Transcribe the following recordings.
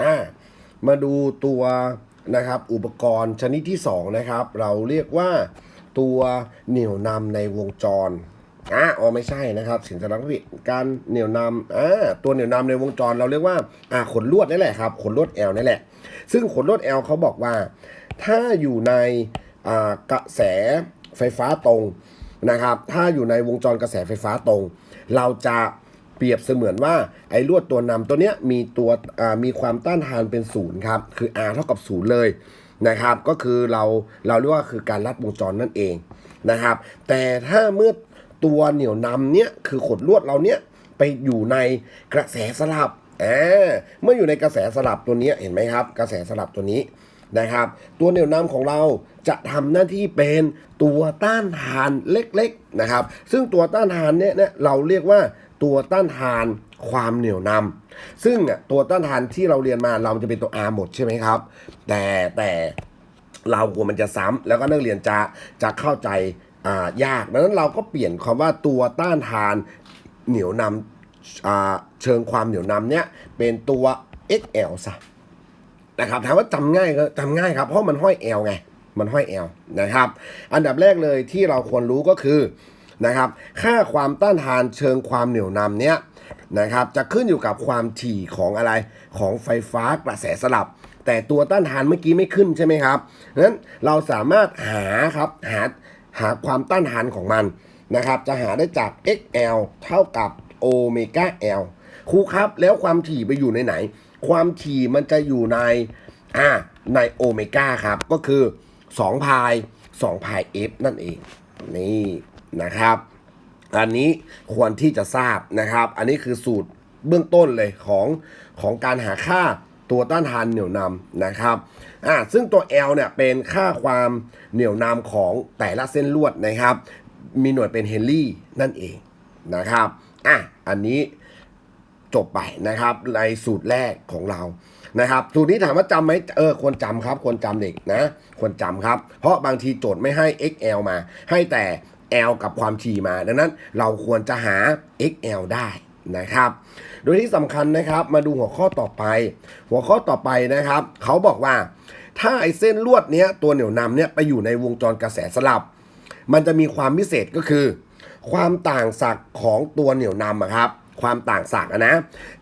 อ่ามาดูตัวนะครับอุปกรณ์ชนิดที่สองนะครับ เราเรียกว่าตัวเหนี่ยวนำในวงจรอ่าอ๋อไม่ใช่นะครับสินสารพิษการเหนี่ยวนำอ่าตัวเหนี่ยวนำในวงจรเราเรียกว่าอ่าขนลวดนี่แหละครับขนลวดแอลนี่แหละ ซึ่งขนลวดแอลเขาบอกว่า ถ้าอยู่ในอ่ากระแสไฟฟ้าตรงนะครับ ถ้าอยู่ในวงจรกระแสไฟฟ้าตรง เราจะ ปรียบเสมือนว่าไอ้ลวดตัวนำตัวเนี้ยมีตัวมีความต้านทานเป็นศูนย์ครับ คือ R เท่ากับศูนย์เลยนะครับ ก็คือเราเราเรียกว่าคือการลัดวงจรนั่นเองนะครับ แต่ถ้าเมื่อตัวเหนี่ยวนำเนี้ยคือขดลวดเราเนี้ยไปอยู่ในกระแสสลับอ่าเมื่ออยู่ในกระแสสลับตัวนี้เห็นไหมครับ กระแสสลับตัวนี้นะครับ ตัวเหนี่ยวนำของเราจะทำหน้าที่เป็นตัวต้านทานเล็กๆนะครับ ซึ่งตัวต้านทานเนี่ยเนี่ยเราเรียกว่า ตัวต้านทานความเหนี่ยวนำซึ่งอะตัวต้านทานที่เราเรียนมาเราจะเป็นตัว R หมดใช่ไหมครับ แต่แต่เรากลัวมันจะซ้ำแล้วก็นักเรียนจะจะเข้าใจยากดังนั้นเราก็เปลี่ยนคำว่าตัวต้านทานเหนี่ยวนำเชิงความเหนี่ยวนำเนี่ยเป็นตัว XL ซะนะครับถามว่าจำง่ายก็จำง่ายครับ เพราะมันห้อยแอลไง มันห้อยแอลนะครับ อันดับแรกเลยที่เราควรรู้ก็คือ นะครับ ค่าความต้านทานเชิงความเหนี่ยวนำเนี้ยนะครับ จะขึ้นอยู่กับความถี่ของอะไรของไฟฟ้ากระแสสลับ แต่ตัวต้านทานเมื่อกี้ไม่ขึ้นใช่ไหมครับนั้นเราสามารถหาครับหาหาความต้านทานของมันนะครับ จะหาได้จาก XL เท่ากับโอเมก้า L ครูครับแล้วความถี่ไปอยู่ในไหน ความถี่มันจะอยู่ในอ่าในโอเมก้าครับ ก็คือ2พาย2พาย f นั่นเอง นี่ นะครับ อันนี้ควรที่จะทราบนะครับ อันนี้คือสูตรเบื้องต้นเลยของของการหาค่าตัวต้านทานเหนี่ยวนำนะครับ อ่า ซึ่งตัว L เนี่ยเป็นค่าความเหนี่ยวนำของแต่ละเส้นลวดนะครับ มีหน่วยเป็นเฮนรี่นั่นเองนะครับ อะ อันนี้จบไปนะครับในสูตรแรกของเรา นะครับ สูตรนี้ถามว่าจำไหมเออ ควรจำครับ ควรจำเด็กนะ ควรจำครับ เพราะบางทีโจทย์ไม่ให้ XL มา ให้แต่ L กับความถี่มา ดังนั้นเราควรจะหา XL ได้นะครับ โดยที่สำคัญนะครับมาดูหัวข้อต่อไป หัวข้อต่อไปนะครับเขาบอกว่า ถ้าไอเส้นลวดเนี้ยตัวเหนี่ยวนำเนี้ยไปอยู่ในวงจรกระแสสลับ มันจะมีความพิเศษก็คือ ความต่างศักย์ของตัวเหนี่ยวนำอะครับ ความต่างศักย์อะนะ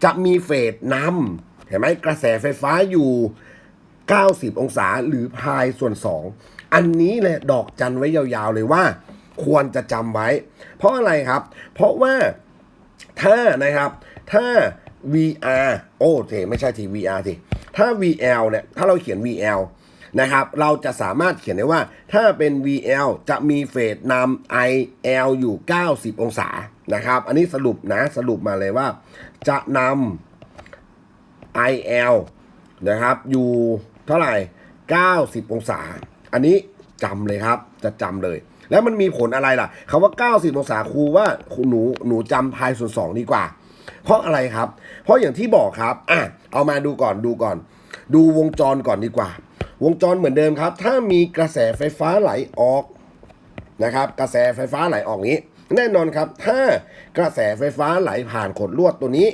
จะมีเฟสนำเห็นไหมกระแสไฟฟ้าอยู่ 90 องศาหรือพายส่วน 2 อันนี้แหละดอกจันไว้ยาวๆเลยว่า ควรจะจำไว้ เพราะอะไรครับ เพราะว่าถ้านะครับถ้า VR โอ้เทไม่ใช่ที VR ทีถ้า VL เนี่ยถ้าเราเขียน VL นะครับเราจะสามารถเขียนได้ว่าถ้าเป็น VL จะมีเฟสนำ IL อยู่ 90 องศานะครับอันนี้สรุปนะสรุปมาเลยว่า จะนำ IL นะครับอยู่เท่าไหร่ 90 องศา อันนี้จำเลยครับจะจำเลย แล้วมันมีผลอะไรล่ะคำว่า 90 องศาครูว่าหนูหนูจำพายส่วน2ดีกว่า เพราะอะไรครับ เพราะอย่างที่บอกครับอะเอามาดูก่อนดูก่อน ดูวงจรก่อนดีกว่า วงจรเหมือนเดิมครับ ถ้ามีกระแสไฟฟ้าไหลออกนะครับ กระแสไฟฟ้าไหลออกนี้ แน่นอนครับ ถ้ากระแสไฟฟ้าไหลผ่านขดลวดตัวนี้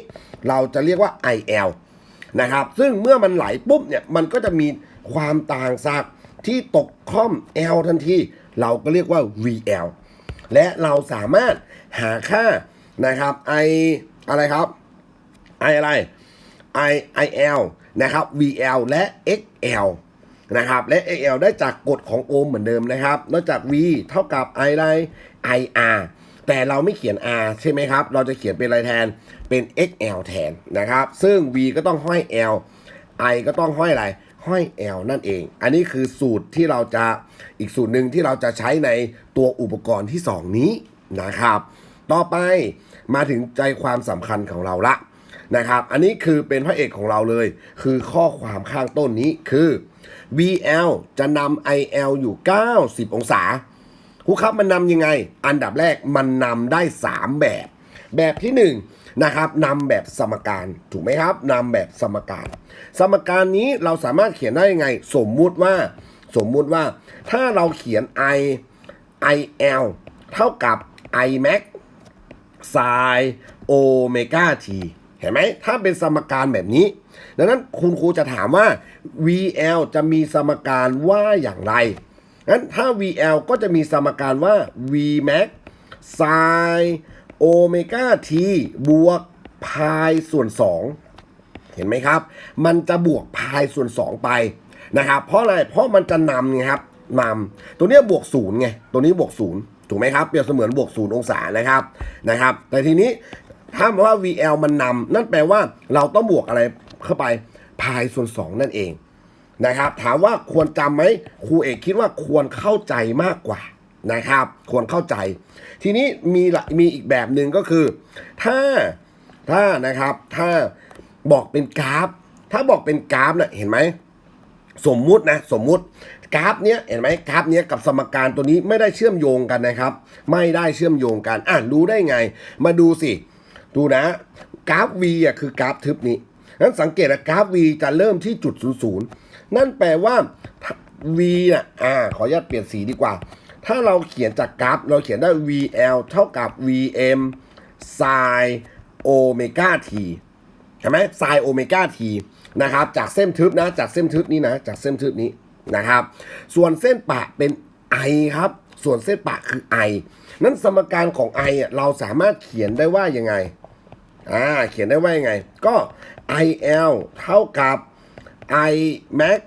เราจะเรียกว่า IL นะครับ ซึ่งเมื่อมันไหลปุ๊บเนี่ย มันก็จะมีความต่างศักย์ที่ตกค่อม L ทันที เราก็เรียกว่า VL และเราสามารถหาค่านะครับ I อะไรครับ I อะไร I IL นะครับ VL และ XL นะครับ และ XL ได้จากกฎของโอห์มเหมือนเดิมนะครับ นอกจาก V เท่ากับ I อะไร IR แต่เราไม่เขียน R ใช่ไหมครับ เราจะเขียนเป็นอะไรแทน เป็น XL แทนนะครับ ซึ่ง V ก็ต้องห้อย L I ก็ต้องห้อยอะไร ห้อย L นั่นเอง อันนี้คือสูตรที่เราจะอีกสูตรหนึ่งที่เราจะใช้ในตัวอุปกรณ์ที่ 2 นี้นะครับ ต่อไปมาถึงใจความสำคัญของเราละนะครับ อันนี้คือเป็นพระเอกของเราเลย คือข้อความข้างต้นนี้คือ VL จะนำ IL อยู่ 90 องศาครูครับมันนำยังไง อันดับแรกมันนำได้ 3 แบบ แบบที่ 1 นะครับนำแบบสมการถูกไหมครับนำแบบสมการ สมการนี้เราสามารถเขียนได้ยังไง สมมุติว่า สมมุติว่า ถ้าเราเขียน I IL เท่ากับ I max ไซโอเมก้าทีเห็นไหมถ้าเป็นสมการแบบนี้ ดังนั้นคุณครูจะถามว่า VL จะมีสมการว่าอย่างไรงั้นถ้า VL ก็จะมีสมการว่า Vmax sin โอเมก้า t บวกพายส่วน 2 เห็นไหมครับ มันจะบวกพายส่วน 2 ไปนะครับ เพราะอะไร เพราะมันจะนำไงครับนำตัวเนี้ยบวกศูนย์ไง ตัวนี้บวกศูนย์ถูกไหมครับ เปรียบเสมือนบวกศูนย์องศานะครับ นะครับ แต่ทีนี้ถ้าว่า VL มันนำนั่นแปลว่าเราต้องบวกอะไรเข้าไปพายส่วน 2 นั่นเองนะครับ ถามว่าควรจำไหมครูเอกคิดว่าควรเข้าใจมากกว่า นะครับ ควรเข้าใจ ทีนี้มีมีอีกแบบหนึ่งก็คือ ถ้าถ้านะครับ ถ้าบอกเป็นกราฟ ถ้าบอกเป็นกราฟนะเห็นไหมสมมุตินะสมมุติกราฟเนี้ยเห็นไหมกราฟเนี้ยกับสมการตัวนี้ไม่ได้เชื่อมโยงกันนะครับ ไม่ได้เชื่อมโยงกันอ่านรู้ได้ไง มาดูสิ ดูนะ กราฟ v อะคือกราฟทึบนี้นั้นสังเกตนะกราฟ v จะเริ่มที่จุดศูนย์ศูนย์นั่นแปลว่า v อะอ่าขออนุญาตเปลี่ยนสีดีกว่า ถ้าเราเขียนจากกราฟ เราเขียนได้ vl เท่ากับ vm sin โอเมก้า t เห็นไหม sin โอเมก้า t นะครับ จากเส้นทึบนะ จากเส้นทึบนี้นะ จากเส้นทึบนี้นะครับ ส่วนเส้นปะเป็น i ครับ ส่วนเส้นปะคือ i นั้นสมการของ i เราสามารถเขียนได้ว่ายังไง อ่า เขียนได้ว่ายังไง ก็ il เท่ากับ i max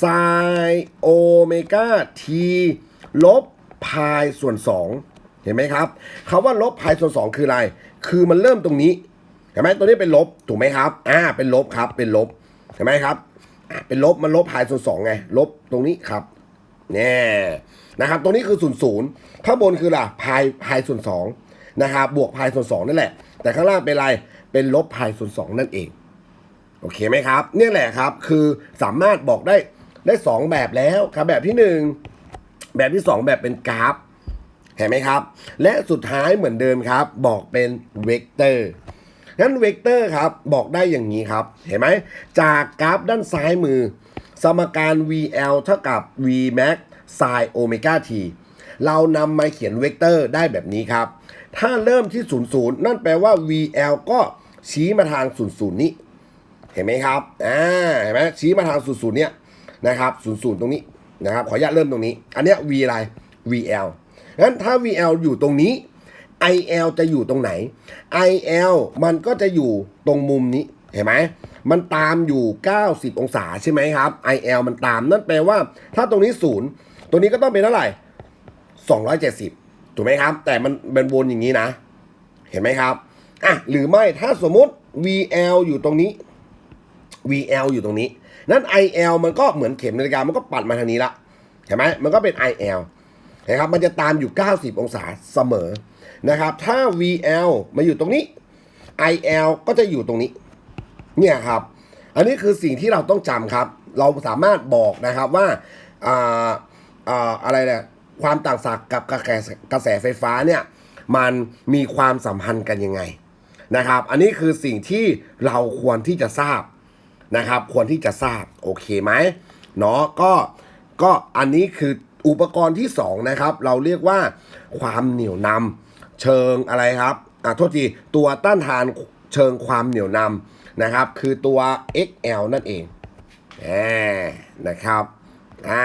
sin โอเมก้า t ลบพายส่วน 2 เห็นไหมครับคาว่าลบพายส่วน 2 คืออะไร คือมันเริ่มตรงนี้เห็นไหมตัวนี้เป็นลบถูกไหมครับ อ่า เป็นลบครับ เป็นลบเห็นไหมครับอ่าเป็นลบมันลบพายส่วนสองไง ลบตรงนี้ครับแน่นะครับ ตรงนี้คือศูนย์ศูนย์ข้างบนคืออะไพายพายส่วนสองนะครับ บวกพายส่วนสองนั่นแหละ แต่ข้างล่างเป็นอะไร เป็นลบพายส่วนสองนั่นเอง โอเคไหมครับ เนี่ยแหละครับ คือสามารถบอกได้ได้สองแบบแล้วครับ แบบที่หนึ่ง แบบที่สองแบบเป็นกราฟ เห็นไหมครับ และสุดท้ายเหมือนเดิมครับ บอกเป็นเวกเตอร์งั้นเวกเตอร์ครับบอกได้อย่างนี้ครับ เห็นไหมจากกราฟด้านซ้ายมือ สมการ VL เท่ากับ Vmax sin โอเมก้า t เรานำมาเขียนเวกเตอร์ได้แบบนี้ครับ ถ้าเริ่มที่ 00 นั่นแปลว่า VL ก็ชี้มาทาง 00 นี้ เห็นไหมครับ อ่า เห็นไหมชี้มาทาง 00 เนี่ยนะครับ 00 ตรงนี้ นะครับขออนุญาตเริ่มตรงนี้ อันเนี้ย V อะไร VL งั้นถ้า VL อยู่ตรงนี้ IL จะอยู่ตรงไหน IL มันก็จะอยู่ตรงมุมนี้เห็นไหมมันตามอยู่ 90 องศาใช่ไหมครับ IL มันตามนั่นแปลว่า ถ้าตรงนี้ศูนย์ตรงนี้ก็ต้องเป็นเท่าไหร่ 270 ถูกไหมครับ แต่มันเป็นวนอย่างนี้นะ เห็นไหมครับอะหรือไม่ถ้าสมมติ VL อยู่ตรงนี้ VL อยู่ตรงนี้ นั้น IL มันก็เหมือนเข็มนาฬิกา มันก็ปัดมาทางนี้ละ เห็นไหมมันก็เป็น IL นะครับ มันจะตามอยู่ 90 องศาเสมอ นะครับ ถ้า VL มาอยู่ตรงนี้ IL ก็จะอยู่ตรงนี้ เนี่ยครับ อันนี้คือสิ่งที่เราต้องจำครับ เราสามารถบอกนะครับว่าอ่าอ่าอะไรเนี่ยความต่างศักย์กับกระแสกระแสไฟฟ้าเนี่ย มันมีความสัมพันธ์กันยังไงนะครับ อันนี้คือสิ่งที่เราควรที่จะทราบ นะครับ ควรที่จะทราบโอเคไหมเนาะก็ก็อันนี้คืออุปกรณ์ที่ 2 นะครับ เราเรียกว่าความเหนียวนำเชิงอะไรครับอะโทษทีตัวต้านทานเชิงความเหนียวนำนะครับ คือตัว XL นั่นเองแหมนะครับอ่า